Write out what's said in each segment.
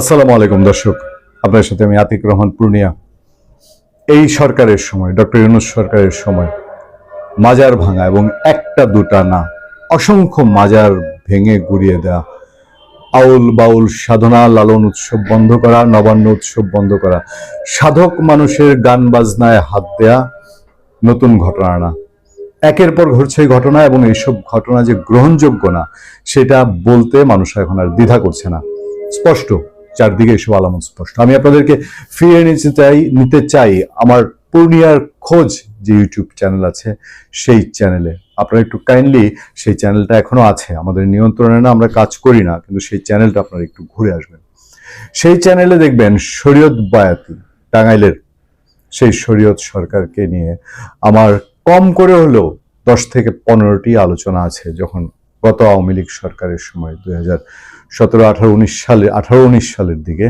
আসসালামু আলাইকুম, দর্শক। আপনার সাথে আমি আতিক রহমান পূর্ণিয়া। এই সরকারের সময়, ডক্টর ইউনুস সরকারের সময়, মাজার ভাঙা এবং একটা দুটা না, অসংখ্য মাজার ভেঙে গুড়িয়ে দেওয়া আউল বাউল সাধনা লালন উৎসব বন্ধ করা, নবান্ন উৎসব বন্ধ করা, সাধক মানুষের গান বাজনায় হাত দেয়া, নতুন ঘটনা না একের পর ঘটছে ঘটনা এবং এইসব ঘটনা যে গ্রহণযোগ্য না, সেটা বলতে মানুষ এখন আর দ্বিধা করছে না। স্পষ্ট। চারদিকে এসব আলামত স্পষ্ট। আমি আপনাদেরকে ফিরিয়ে নিতে চাই নিতে চাই আমার পূর্ণিয়ার খোঁজ যে ইউটিউব চ্যানেল আছে, সেই চ্যানেলে আপনারা একটু কাইন্ডলি সেই চ্যানেলটা এখনও আছে, আমাদের নিয়ন্ত্রণে না, আমরা কাজ করি না, কিন্তু সেই চ্যানেলটা আপনারা একটু ঘুরে আসবেন। সেই চ্যানেলে দেখবেন শরীয়ত বায়াতি, টাঙ্গাইলের সেই শরীয়ত সরকারকে নিয়ে আমার কম করে হলেও দশ থেকে পনেরোটি আলোচনা আছে, যখন গত আওয়ামী লীগ সরকারের সময় দুই হাজার সতেরো, আঠারো, উনিশ সালে, আঠারো, উনিশ সালের দিকে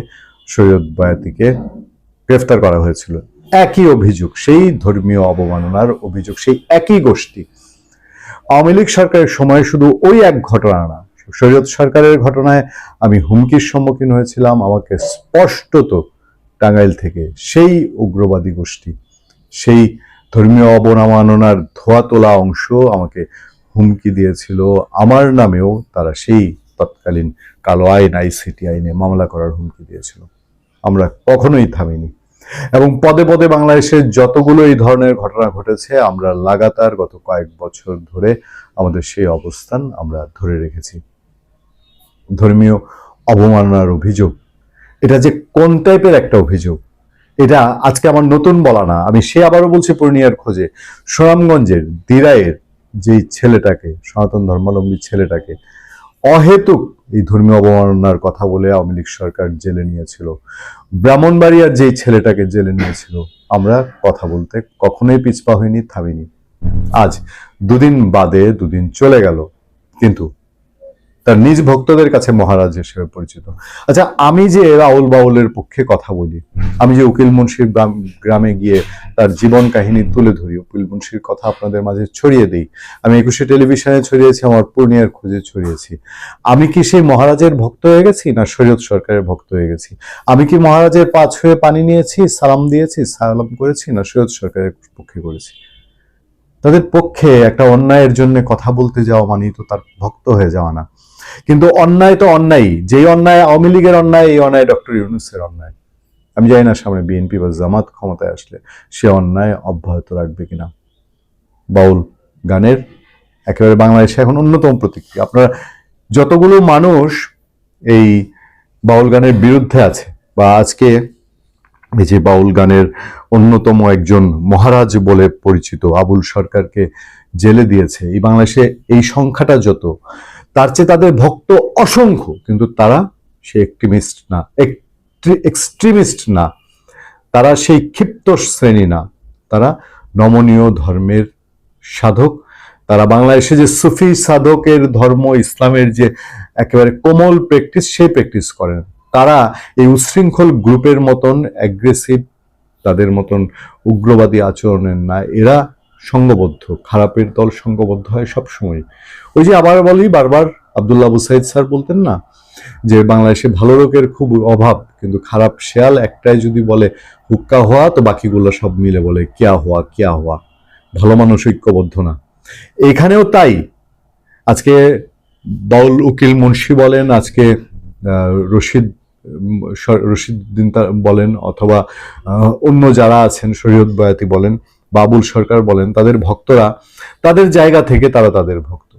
সৈয়দ বায়াতিকে গ্রেফতার করা হয়েছিল। একই অভিযোগ, সেই ধর্মীয় অবমাননার অভিযোগ, সেই একই গোষ্ঠী। আওয়ামী লীগ সরকারের সময় শুধু ওই এক ঘটনা না, সৈয়দ সরকারের ঘটনায় আমি হুমকির সম্মুখীন হয়েছিলাম, আমাকে স্পষ্টত টাঙ্গাইল থেকে সেই উগ্রবাদী গোষ্ঠী, সেই ধর্মীয় অবমাননার ধোয়া তোলা অংশ আমাকে হুমকি দিয়েছিল, আমার নামেও তারা সেই তৎকালীন কালো আইন আইসিটি আইনে মামলা করার হুমকি দিয়েছিল। আমরা কখনোই থামিনি। এবং পদে পদে বাংলাদেশের যতগুলো এই ধরনের ঘটনা ঘটেছে, আমরা লাগাতার গত কয়েক বছর ধরে আমাদের সেই অবস্থান আমরা ধরে রেখেছি। ধর্মীয় অবমাননার অভিযোগ, এটা যে কোন টাইপের একটা অভিযোগ, এটা আজকে আমার নতুন বলা না। আমি সে আবারও বলছি পূর্ণিয়ার খোঁজে। সুনামগঞ্জের দিরায়ের যেই ছেলেটাকে, সনাতন ধর্মাবলম্বী ছেলেটাকে অহেতুক এই ধর্মীয় অবমাননার কথা বলে আওয়ামী লীগ সরকার জেলে নিয়েছিল। ব্রাহ্মণবাড়িয়ার যেই ছেলেটাকে জেলে নিয়েছিল, আমরা কথা বলতে কখনোই পিছপা হইনি, থামিনি। আজ দুদিন বাদে দুদিন চলে গেল, কিন্তু তার নিজ ভক্তদের কাছে মহারাজ হিসেবে পরিচিত। আচ্ছা আমি যে রাউল বাউলের পক্ষে কথা বলি, আমি যে উকিল মুন্সির গ্রাম- গিয়ে তার জীবন কাহিনী তুলে ধরি, উকিল মুন্সির কথা আপনাদের মাঝে ছড়িয়ে দিই। আমি একুশে টেলিভিশনে ছড়িয়েছি, আমার পূর্ণিয়ার খোঁজে ছড়িয়েছি। আমি কি সেই মহারাজের ভক্ত হয়ে গেছি না শরীয়ত সরকারের ভক্ত হয়ে গেছি? আমি কি মহারাজের পা ছুঁয়ে পানি নিয়েছি, সালাম দিয়েছি, সালাম করেছি না শরীয়ত সরকারের পক্ষে করেছি? তাদের পক্ষে একটা অন্যায়ের জন্য কথা বলতে যাওয়া মানেই তো তার ভক্ত হয়ে যাওয়া না। কিন্তু অন্যায় তো অন্যায়। যেই অন্যায় আওয়ামী লীগের অন্যায়, এই অন্যায় ডক্টর ইউনুসের অন্যায়। আমি জানি না সামনে বিএনপি বা জামাত ক্ষমতায় আসলে সে অন্যায় অব্যাহত রাখবে কিনা। বাউল গানের একেবারে বাংলাদেশে এখন অন্যতম প্রতিক্রিয়া আপনারা যতগুলো মানুষ এই বাউল গানের বিরুদ্ধে আছে বা আজকে এই যে বাউল গানের অন্যতম একজন মহারাজ বলে পরিচিত আবুল সরকারকে জেলে দিয়েছে, এই বাংলাদেশে এই সংখ্যাটা যত তার চেয়ে তাদের ভক্ত অসংখ্য, কিন্তু তারা সে এক্ট্রিমিস্ট না এক্সট্রিমিস্ট না। তারা সেই ক্ষিপ্ত শ্রেণি না। তারা নমনীয় ধর্মের সাধক। তারা বাংলাদেশে যে সুফি সাধকের ধর্ম, ইসলামের যে একেবারে কোমল প্র্যাকটিস সেই প্র্যাকটিস করেন। তারা এই উচ্ছৃঙ্খল গ্রুপের মতন অ্যাগ্রেসিভ তাদের মতন উগ্রবাদী আচরণের না। এরা সঙ্গবদ্ধ খারাপের দল সঙ্গবদ্ধ হয় সব সময় ওই যে আবার বলি, বারবার আবদুল্লাহ আবু সাইদ স্যার বলতেন না, যে বাংলাদেশে ভালো লোকের খুব অভাব, কিন্তু খারাপ শেয়াল একটাই যদি বলে হুক্কা হওয়া, তো বাকিগুলো সব মিলে বলে কিয়া হওয়া কিয়া হওয়া। ভালো মানুষ ঐক্যবদ্ধ না। এখানেও তাই। আজকে বাউল উকিল মুন্সি বলেন, আজকে রশিদ রশিদুদ্দিন তা- বলেন, অথবা অন্য যারা আছেন, শরীয়ত বয়াতি বলেন বাবুল সরকার বলেন, তাদের ভক্তরা তাদের জায়গা থেকে তারা তাদের ভক্ত।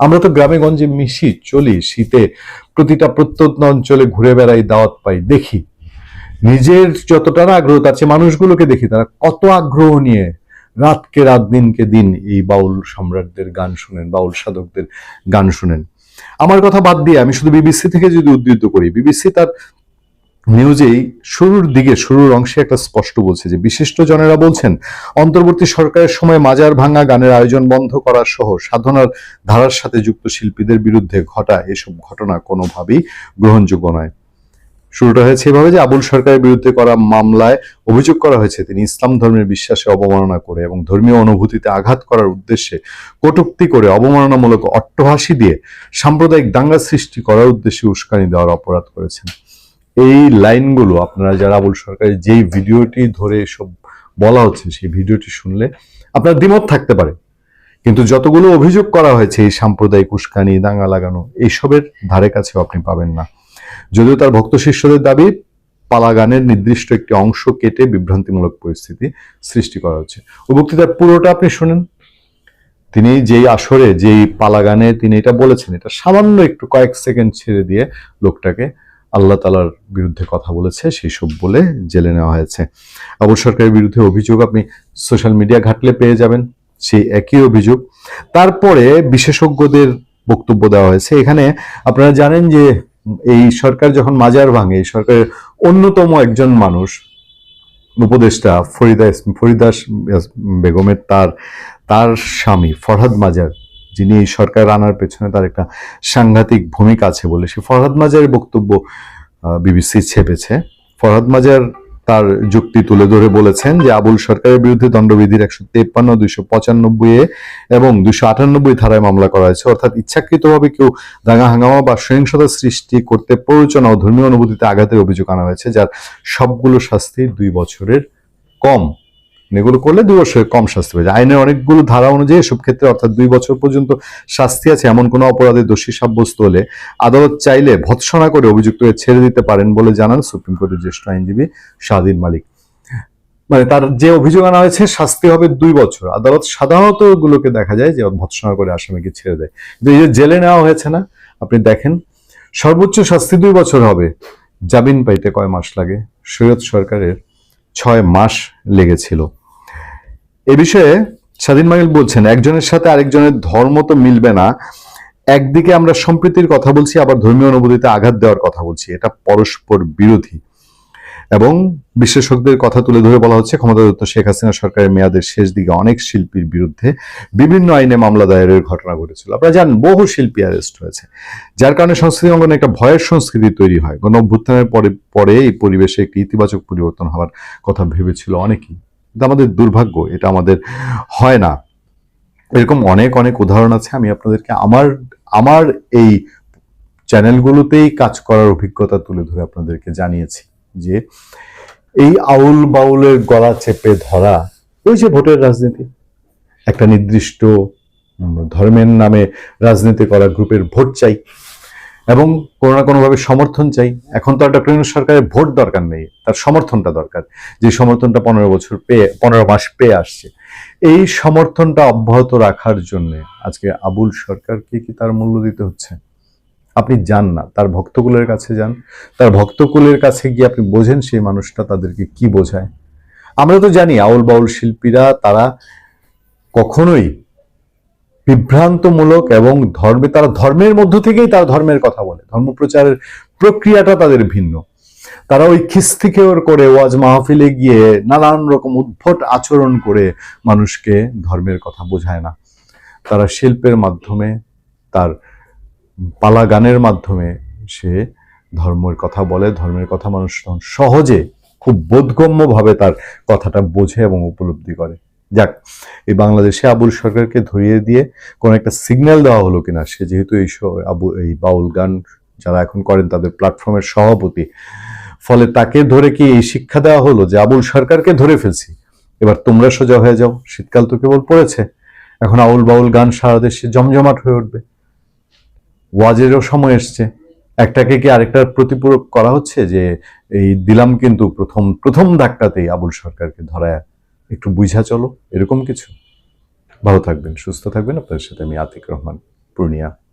আমরা তো গ্রামে গঞ্জে মিশি, চলি, শীতে প্রতিটা প্রত্যন্ত অঞ্চলে ঘুরে বেড়াই, দাওয়াত পাই, দেখি। নিজের যতটা আগ্রহ, তার চেয়ে মানুষগুলোকে দেখি, তারা কত আগ্রহ নিয়ে রাতকে রাত, দিনকে দিন এই বাউল সম্রাটদের গান শুনেন, বাউল সাধকদের গান শুনেন। আমার কথা বাদ দিয়ে আমি শুধু বিবিসি থেকে যদি উদ্ধৃত করি, বিবিসি তার নিউজেই শুরুর দিকে, শুরুর অংশে একটা স্পষ্ট বলছে যে, বিশিষ্ট জনেরা বলছেন, অন্তর্বর্তী সরকারের সময় মাজার ভাঙা, গানের আয়োজন বন্ধ করা সহ সাধনার ধারার সাথে যুক্ত শিল্পীদের বিরুদ্ধে ঘটা এসব ঘটনা কোনোভাবেই গ্রহণযোগ্য নয়। শুরুটা হয়েছে এভাবে যে, আবুল সরকারের বিরুদ্ধে করা মামলায় অভিযোগ করা হয়েছে, তিনি ইসলাম ধর্মের বিশ্বাসে অবমাননা করে এবং ধর্মীয় অনুভূতিতে আঘাত করার উদ্দেশ্যে কটুক্তি করে অবমাননামূলক অট্টহাসি দিয়ে সাম্প্রদায়িক দাঙ্গা সৃষ্টি করার উদ্দেশ্যে উস্কানি দেওয়ার অপরাধ করেছেন। এই লাইনগুলো আপনারা যারা আবুল সরকারের যেই ভিডিওটি ধরে এসব বলা হচ্ছে, সেই ভিডিওটি শুনলে আপনার দ্বিমত থাকতে পারে। কিন্তু যতগুলো অভিযোগ করা হয়েছে, এই সাম্প্রদায়িক উস্কানি, দাঙ্গা লাগানো, এইসবের ধারে কাছেও আপনি পাবেন না। যদিও তার ভক্ত শিষ্যদের দাবি পালা গানের নির্দিষ্ট একটি অংশ কেটে বিভ্রান্তিমূলক পরিস্থিতি সৃষ্টি করা হচ্ছে। ওই বক্তৃতার পুরোটা আপনি শোনেন। তিনি যেই আসরে, যেই পালা গানে তিনি এটা বলেছেন, এটা সামান্য একটু কয়েক সেকেন্ড ছেড়ে দিয়ে লোকটাকে আল্লাহ তালার বিরুদ্ধে কথা বলেছে সব বলে জেলে নেওয়া হয়েছে। আবু সরকারের বিরুদ্ধে অভিযোগ আপনি সোশ্যাল মিডিয়া ঘাটলে পেয়ে যাবেন, সেই একই অভিযোগ। তারপরে বিশেষজ্ঞদের বক্তব্য দেওয়া হয়েছে। এখানে আপনারা জানেন যে এই সরকার যখন মাজার ভাঙে, এই সরকারের অন্যতম একজন মানুষ, উপদেষ্টা ফরিদা ফরিদাস বেগমের তার তার স্বামী ফরহাদ মাজার যিনি এই সরকার আনার পেছনে তার একটা সাংঘাতিক ভূমিকা আছে বলে সে ফরহাদ মাজারের বক্তব্য বিবিসি ছেপেছে। ফরহাদ মাজার তার যুক্তি তুলে ধরে বলেছেন যে আবুল সরকারের বিরুদ্ধে দণ্ডবিধির একশো তেপ্পান্ন, দুইশো পঁচানব্বই এবং দুইশো আটানব্বই ধারায় মামলা করা হয়েছে। অর্থাৎ ইচ্ছাকৃতভাবে কেউ দাঙ্গা, হাঙ্গামা বা সহিংসতা সৃষ্টি করতে প্ররোচনা ও ধর্মীয় অনুভূতিতে আঘাতের অভিযোগ আনা হয়েছে, যার সবগুলো শাস্তি দুই বছরের কম। এগুলো করলে দুই বছরের কম শাস্তি যায়। আইনের অনেকগুলো ধারা অনুযায়ী এসব ক্ষেত্রে অর্থাৎ দুই বছর পর্যন্ত শাস্তি আছে, এমন কোনো অপরাধে দোষী সাব্যস্ত হলে আদালত চাইলে ভৎসনা করে অভিযুক্তকে ছেড়ে দিতে পারেন বলে জানান সুপ্রিম কোর্টের জ্যেষ্ঠ আইনজীবী স্বাধীন মালিক। মানে তার যে অভিযোগ আনা হয়েছে, শাস্তি হবে দুই বছর। আদালত সাধারণত এগুলোকে দেখা যায় যে ভৎসনা করে আসামিকে ছেড়ে দেয়। কিন্তু এই যে জেলে নেওয়া হয়েছে না, আপনি দেখেন, সর্বোচ্চ শাস্তি দুই বছর হবে। জামিন পাইতে কয় মাস লাগে? সৈয়দ সরকারের ছয় মাস লেগেছিল। এ বিষয়ে স্বাধীন মাইল বলছেন, একজনের সাথে আরেকজনের ধর্ম তো মিলবে না। একদিকে আমরা সম্প্রীতির কথা বলছি, আবার ধর্মীয় অনুভূতিতে আঘাত দেওয়ার কথা বলছি। এটা পরস্পর বিরোধী। এবং বিশেষজ্ঞদের কথা তুলে ধরে বলা হচ্ছে ক্ষমতাযুক্ত শেখ হাসিনা সরকারের মেয়াদের শেষ দিকে অনেক শিল্পীর বিরুদ্ধে বিভিন্ন আইনে মামলা দায়েরের ঘটনা ঘটেছিল। আপনারা জানেন, বহু শিল্পী অ্যারেস্ট হয়েছে, যার কারণে সংস্কৃতি অঙ্গনে একটা ভয়ের সংস্কৃতি তৈরি হয়। গণ অভ্যুত্থানের পরে পরে এই পরিবেশে একটি ইতিবাচক পরিবর্তন হওয়ার কথা ভেবেছিল অনেকেই। আমাদের দুর্ভাগ্য, এটা আমাদের হয় না। এরকম অনেক অনেক উদাহরণ আছে, আমি আপনাদেরকে আমার আমার এই চ্যানেলগুলোতেই কাজ করার অভিজ্ঞতা তুলে ধরে আপনাদেরকে জানিয়েছি যে এই আউল বাউলের গলা চেপে ধরা ওই যে ভোটের রাজনীতি, একটা নির্দিষ্ট ধর্মের নামে রাজনীতি করা, গ্রুপের ভোট চাই এবং কোনো না কোনোভাবে সমর্থন চাই। এখন তো আর ডক্টর ইউনূস সরকারের ভোট দরকার নেই। তার সমর্থনটা দরকার। যে সমর্থনটা পনেরো বছর পেয়ে, পনেরো মাস পেয়ে আসছে। এই সমর্থনটা অব্যাহত রাখার জন্য আজকে আবুল সরকারকে কি তার মূল্য দিতে হচ্ছে? আপনি যান না। তার ভক্তকুলের কাছে যান। তার ভক্তকুলের কাছে গিয়ে আপনি বোঝেন সেই মানুষটা তাদেরকে কি বোঝায়। আমরা তো জানি আউল বাউল শিল্পীরা, তারা কখনোই বিভ্রান্তমূলক এবং ধর্মে, তারা ধর্মের মধ্য থেকেই তারা ধর্মের কথা বলে। ধর্মপ্রচারের প্রক্রিয়াটা তাদের ভিন্ন। তারা ওই খিস্তিকেওর করে ওয়াজ মাহফিলে গিয়ে নানান রকম উদ্ভট আচরণ করে মানুষকে ধর্মের কথা বোঝায় না। তারা শিল্পের মাধ্যমে, তার পালা গানের মাধ্যমে সে ধর্মের কথা বলে, ধর্মের কথা মানুষ সহজে, খুব বোধগম্যভাবে তার কথাটা বোঝে এবং উপলব্ধি করে। যাক, এই বাংলাদেশে আবুল সরকারকে ধরিয়ে দিয়ে কোন একটা সিগন্যাল দেওয়া হলো কিনা, সে যেহেতু এই আবু, এই বাউল গান যারা এখন করেন তাদের প্ল্যাটফর্মের সভাপতি, ফলে তাকে ধরে কি এই শিক্ষা দেওয়া হলো যে আবুল সরকারকে ধরে ফেলছি? এবার তোমরা সোজা হয়ে যাও, শীতকাল তো কেবল পড়েছে, এখন আউল বাউল গান সারা দেশে জমজমাট হয়ে উঠবে। ওয়াজেরও সময় এসছে। একটাকে কি আরেকটার প্রতিপূরক করা হচ্ছে যে এই দিলাম কিন্তু প্রথম প্রথম ধাক্কাতেই আবুল সরকারকে ধরায় একটু বুঝা চলো, এরকম কিছু। ভালো থাকবেন, সুস্থ থাকবেন। আপনাদের সাথে আমি আতিক রহমান, পূর্ণিয়া।